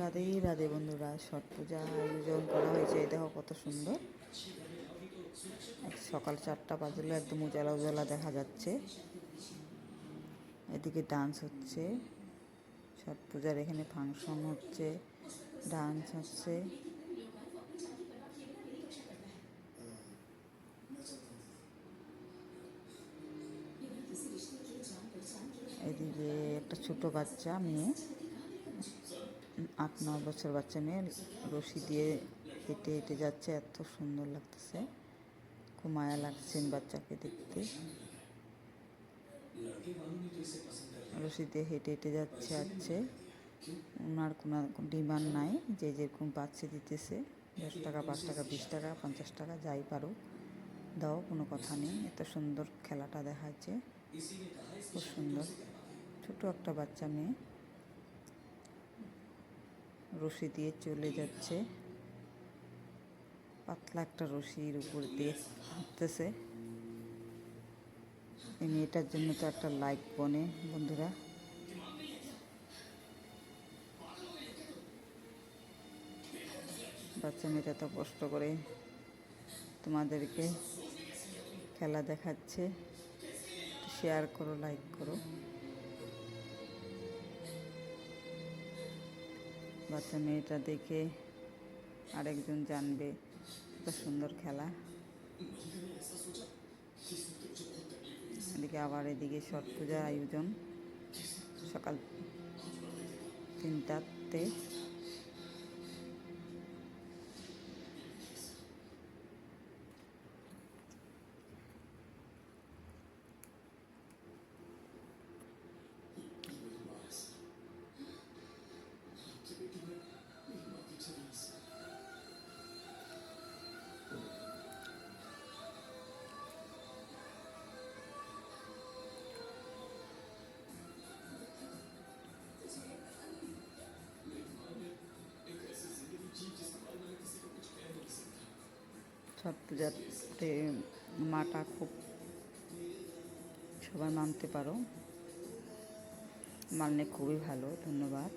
রাধে রাধে বন্ধুরা, ছট পূজা আয়োজন করা হয়েছে। দেখো কত সুন্দর। সকাল চারটা বাজলে, একদম উজালা উজালা দেখা যাচ্ছে। এদিকে ডান্স হচ্ছে। ছট পূজার এখানে ফাংশন হচ্ছে ডান্স হচ্ছে। এদিকে একটা ছোট বাচ্চা, মেয়ে। আট ন বছর বাচ্চা মেয়ে রশি দিয়ে হেঁটে হেঁটে যাচ্ছে, এত সুন্দর লাগতেছে। খুব মায়া লাগছে বাচ্চাকে দেখতে। রশি দিয়ে হেঁটে হেঁটে যাচ্ছে আছে ওনার কোনো ডিমান্ড নাই যে যেরকম পাচ্ছে দিতেছে। দশ টাকা, পাঁচ টাকা, বিশ টাকা, পঞ্চাশ টাকা, যাই পারো দাও, কোনো কথা নেই। এত সুন্দর খেলাটা দেখাচ্ছে। খুব সুন্দর। ছোট একটা বাচ্চা মেয়ে। রশি দিয়ে চলে যাচ্ছে। পাতলা একটা রশির উপর দিয়ে হাঁটতেছে। এই মেয়েটার জন্য তো একটা লাইক বনে, বন্ধুরা। বাচ্চা মেয়েটা তো কষ্ট করে তোমাদেরকে খেলা দেখাচ্ছে। শেয়ার করো লাইক করো। বাচ্চা মেয়েটা দেখে আরেকজন জানবে এত সুন্দর খেলা। এদিকে আবার এদিকে ছট পূজা আয়োজন। সকাল তিনটাতে। ছট পূজাতে মাটা খুব সবাই মানতে পারো। মানলে খুবই ভালো ধন্যবাদ।